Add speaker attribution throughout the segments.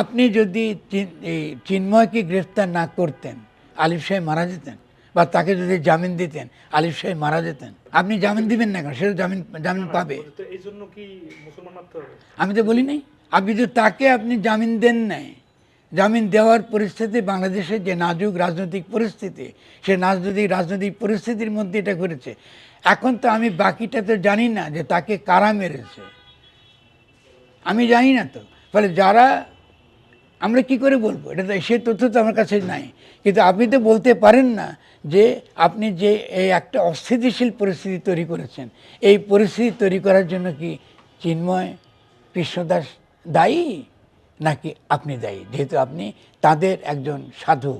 Speaker 1: আপনি যদি চিন্ময়কে গ্রেফতার না করতেন আলিফ সাহেব মারা যেতেন বা তাকে যদি জামিন দিতেন আলিফ সাহেব মারা যেতেন আপনি জামিন দিবেন না কেন? সে জামিন জামিন পাবে। আমি তো বলি নাই। আপনি যদি তাকে আপনি জামিন দেন নাই জামিন দেওয়ার পরিস্থিতি বাংলাদেশের যে নাজুক রাজনৈতিক পরিস্থিতি সে রাজনৈতিক রাজনৈতিক পরিস্থিতির মধ্যে এটা করেছে এখন তো আমি বাকিটা তো জানি না যে তাকে কারা মেরেছে। আমি জানি না তো। ফলে যারা আমরা কি করে বলব? এটা তো, সে তথ্য তো আমার কাছে নাই। কিন্তু আপনি তো বলতে পারেন না যে আপনি যে এই একটা অস্থিতিশীল পরিস্থিতি তৈরি করেছেন। এই পরিস্থিতি তৈরি করার জন্য কি চিন্ময় কৃষ্ণদাস দায়ী? নাকি আপনি দায়ী? যেহেতু আপনি তাদের একজন সাধু।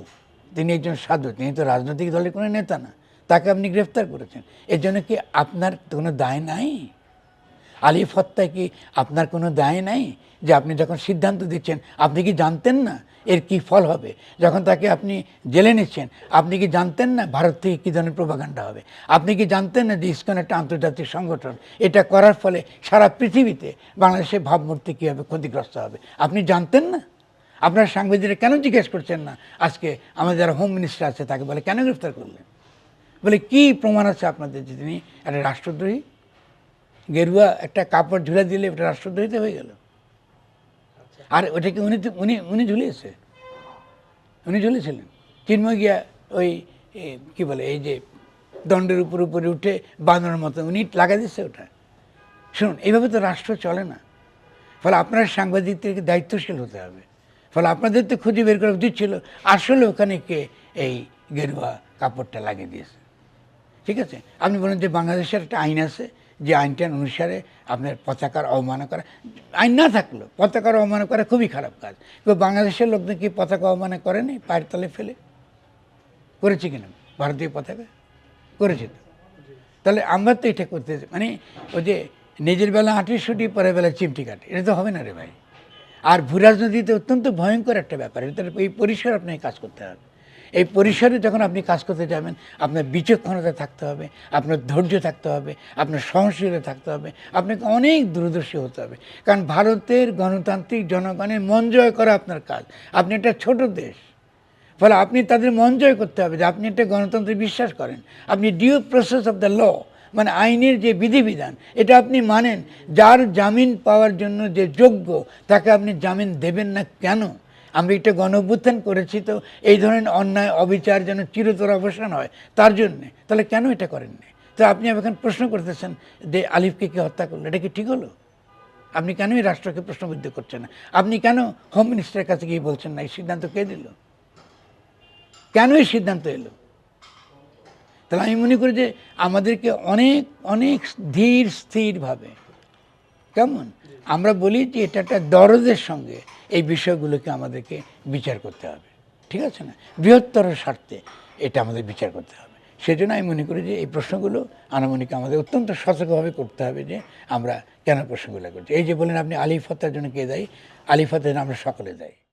Speaker 1: তিনি একজন সাধু, তিনি তো রাজনৈতিক দলের কোনো নেতা না। তাকে আপনি গ্রেফতার করেছেন। এর জন্য কি আপনার কোনো দায় নাই? আলিফ হত্যায় কি আপনার কোনো দায় নাই যে আপনি যখন সিদ্ধান্ত দিচ্ছেন, আপনি কি জানতেন না এর কি ফল হবে? যখন তাকে আপনি জেলে নিচ্ছেন, আপনি কি জানতেন না ভারত থেকে কী ধরনের প্রভাকাণ্ডা হবে? আপনি কি জানতেন না যে ইস্কন একটা আন্তর্জাতিক সংগঠন? এটা করার ফলে সারা পৃথিবীতে বাংলাদেশের ভাবমূর্তি কীভাবে ক্ষতিগ্রস্ত হবে? আপনি জানতেন না? আপনার সাংবাদিকরা কেন জিজ্ঞেস করছেন না? আজকে আমাদের যারা হোম মিনিস্টার আছে তাকে বলে, কেন গ্রেফতার করলেন? বলে, কি প্রমাণ আছে আপনাদের যে তিনি একটা রাষ্ট্রদ্রোহী? গেরুয়া একটা কাপড় ঝুলে দিলে ওটা রাষ্ট্রদ্রোহিতে হয়ে গেল। আর ওটাকে উনি উনি উনি ঝুলিয়েছে? উনি ঝুলেছিলেন চিন্ময় গিয়া ওই কি বলে, এই যে দণ্ডের উপর উপরে উঠে বাঁধানোর মতো উনি লাগা দিচ্ছে ওটা। শুনুন, এইভাবে তো রাষ্ট্র চলে না। ফলে আপনার সাংবাদিকদেরকে দায়িত্বশীল হতে হবে। ফলে আপনাদের তো খুঁজে বের করা উচিত ছিল, আসলে ওখানে কে এই গেরুয়া কাপড়টা লাগিয়ে দিয়েছে। ঠিক আছে? আপনি বলেন যে বাংলাদেশের একটা আইন আছে যে আইনটার অনুসারে আপনার পতাকার অবমাননা করা, আইন না থাকল পতাকার অবমাননা করা খুবই খারাপ কাজ। কিন্তু বাংলাদেশের লোকদের কি পতাকা অবমাননা করেনি পায়ের তলে ফেলে? করেছে কিনা? ভারতীয় পতাকা? করেছে তো। তাহলে আমরা তো এটা করতে মানে ওই যে নিজের বেলা আঁটিশুটি পরের বেলা চিমটি কাটে। এটা তো হবে না রে ভাই। আর ভূরাজনীতিতে অত্যন্ত ভয়ঙ্কর একটা ব্যাপার। এটা এই পরিসর আপনাকে কাজ করতে হবে। এই পরিসরে যখন আপনি কাজ করতে যাবেন, আপনার বিচক্ষণতা থাকতে হবে, আপনার ধৈর্য থাকতে হবে, আপনার সহনশীলতা থাকতে হবে, আপনাকে অনেক দূরদর্শী হতে হবে। কারণ ভারতের গণতান্ত্রিক জনগণের মন জয় করা আপনার কাজ। আপনি একটা ছোট দেশ। ফলে আপনি তাদের মন জয় করতে হবে যে আপনি একটা গণতন্ত্রে বিশ্বাস করেন। আপনি due process of the law মানে আইনের যে বিধিবিধান, এটা আপনি মানেন। যার জামিন পাওয়ার জন্য যে যোগ্য, তাকে আপনি জামিন দেবেন না কেন? আমরা এটা গণ অভ্যুত্থান করেছি তো এই ধরনের অন্যায়, অবিচার যেন চিরতর অবসান হয়, তার জন্যে। তাহলে কেন এটা করেননি? তো আপনি এখন প্রশ্ন করতেছেন যে আলিফকে কি হত্যা করল, এটা কি ঠিক হলো? আপনি কেন এই রাষ্ট্রকে প্রশ্নবিদ্ধ করছেন? না আপনি কেন হোম মিনিস্টারের কাছে গিয়ে বলছেন না, এই সিদ্ধান্ত কে দিল? কেন এই সিদ্ধান্ত এলো? তাহলে আমি মনে করি যে আমাদেরকে অনেক অনেক ধীর, স্থিরভাবে, কেমন? আমরা বলি যে এটা একটা দরদের সঙ্গে এই বিষয়গুলোকে আমাদেরকে বিচার করতে হবে। ঠিক আছে না? বৃহত্তর স্বার্থে এটা আমাদের বিচার করতে হবে। সেজন্য আমি মনে করি যে এই প্রশ্নগুলো আনুমানিক আমাদের অত্যন্ত সচেতনভাবে করতে হবে যে আমরা কেন প্রশ্নগুলো করছি। এই যে বলেন আপনি আলিফতার জন্য কে দেয়? আলিফতার আমরা সকলে দায়ী।